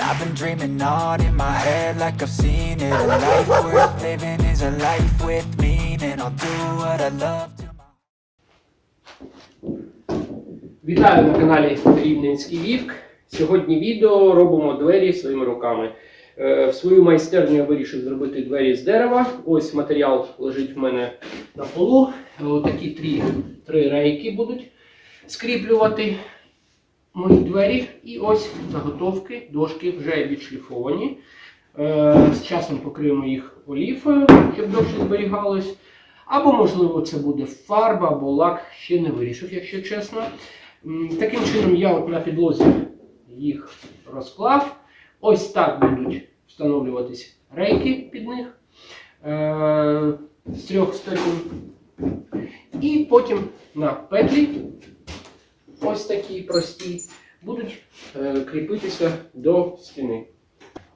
I've been dreaming on in my head like I've seen it. A life worth living is a life with meaning. I'll do what I love my Вітаю на каналі Рівненський Вівк. Сьогодні відео робимо двері своїми руками. Е, В свою майстерню я вирішив зробити двері з дерева. Ось матеріал лежить в мене на полу. Е, Отакі три, три рейки будуть скріплювати мої двері. І ось заготовки, дошки вже відшліфовані. Е, З часом покриємо їх оліфою, щоб довше зберігалось. Або, можливо, це буде фарба або лак, ще не вирішив, якщо чесно. Таким чином я от на підлозі їх розклав. Ось так будуть встановлюватись рейки під них е- з трьох сторін. І потім на петлі, ось такі прості, будуть е, кріпитися до стіни.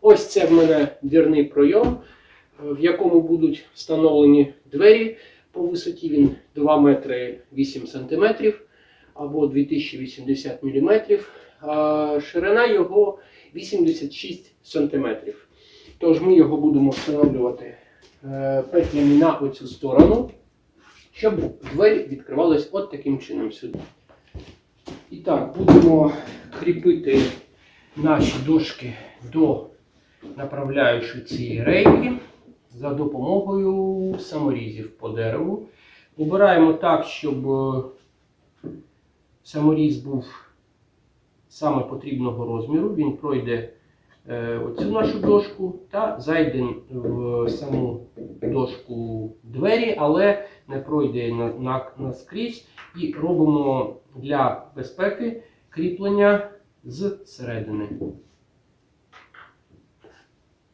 Ось це в мене двірний пройом, е, в якому будуть встановлені двері. По висоті він 2 метри 8 сантиметрів або 2080 мм. Ширина його 86 см. Тож ми його будемо встановлювати е, петлями на оцю сторону, щоб двері відкривались от таким чином сюди. І так, будемо кріпити наші дошки до направляючої цієї рейки за допомогою саморізів по дереву. Обираємо так, щоб е, саморіз був саме потрібного розміру. Він пройде оцю нашу дошку та зайде в саму дошку двері, але не пройде на, на, наскрізь. І робимо для безпеки кріплення з середини.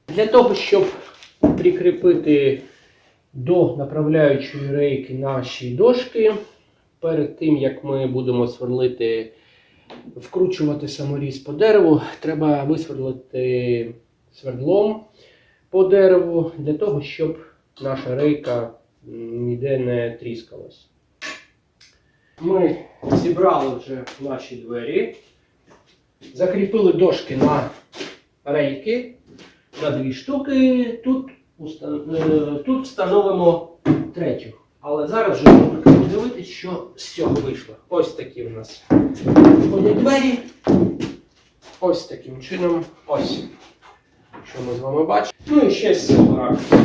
Для того, щоб прикріпити до направляючої рейки наші дошки, перед тим як ми будемо сверлити, вкручувати саморіз по дереву, треба висверлити свердлом по дереву для того, щоб наша рейка ніде не тріскалась. Ми зібрали вже наші двері, закріпили дошки на рейки на дві штуки. Тут, е, тут встановимо третю. Але зараз вже подивитися, що з цього вийшло. Ось такі в нас ходять двері. Ось таким чином. Ось. Що ми з вами бачимо. Ну і ще ракурсу.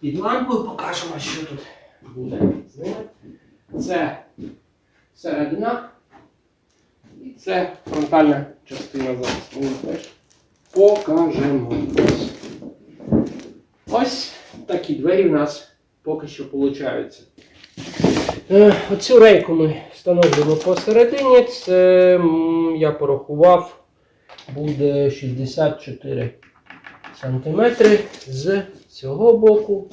Під лампою покажемо, що тут буде. Це середина. І це фронтальна частина зараз. Покажемо. Ось. Ось такі двері в нас поки що получаються. Е, Оцю рейку ми встановлюємо посередині. Це я порахував, буде 64 сантиметри з цього боку.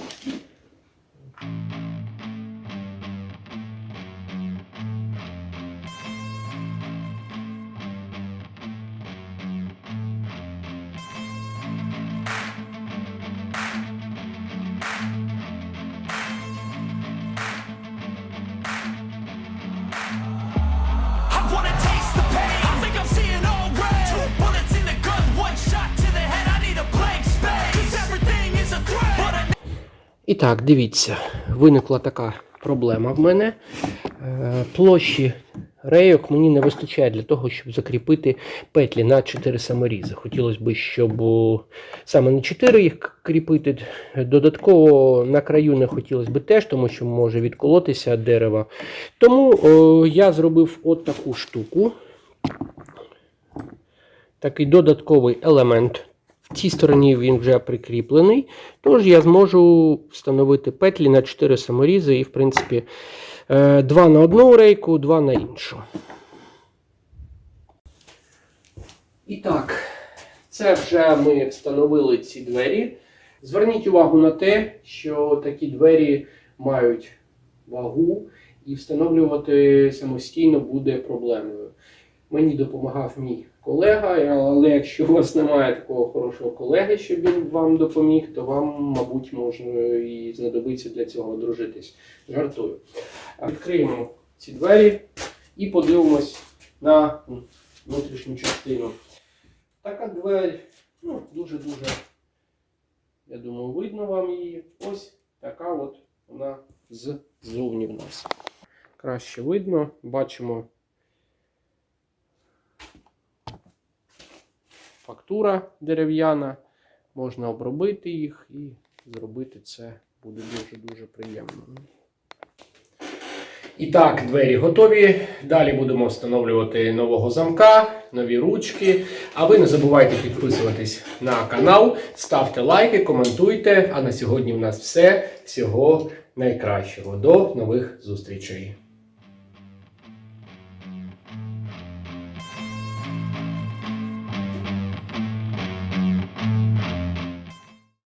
І так, дивіться, виникла така проблема в мене. Е, Площі рейок мені не вистачає для того, щоб закріпити петлі на 4 саморізи. Хотілося б, щоб саме на 4 їх кріпити. Додатково на краю не хотілося б теж, тому що може відколотися дерева. Тому о, я зробив от таку штуку. Такий додатковий елемент. Цій стороні він вже прикріплений, тож я зможу встановити петлі на 4 саморізи і, в принципі, е, два на одну рейку, два на іншу. І так, це вже ми встановили ці двері. Зверніть увагу на те, що такі двері мають вагу і встановлювати самостійно буде проблемою. Мені допомагав мій колега, але якщо у вас немає такого хорошого колеги, щоб він вам допоміг, то вам, мабуть, можна і знадобиться для цього одружитись. Жартую. Відкриємо ці двері і подивимось на внутрішню частину. Така двері, ну, дуже-дуже, я думаю, видно вам її. Ось така от вона ззовні в нас. Краще видно, бачимо фактура дерев'яна, можна обробити їх і зробити це буде дуже-дуже приємно. І так, двері готові. Далі будемо встановлювати нового замка, нові ручки. А ви не забувайте підписуватись на канал, ставте лайки, коментуйте. А на сьогодні в нас все. Всього найкращого. До нових зустрічей.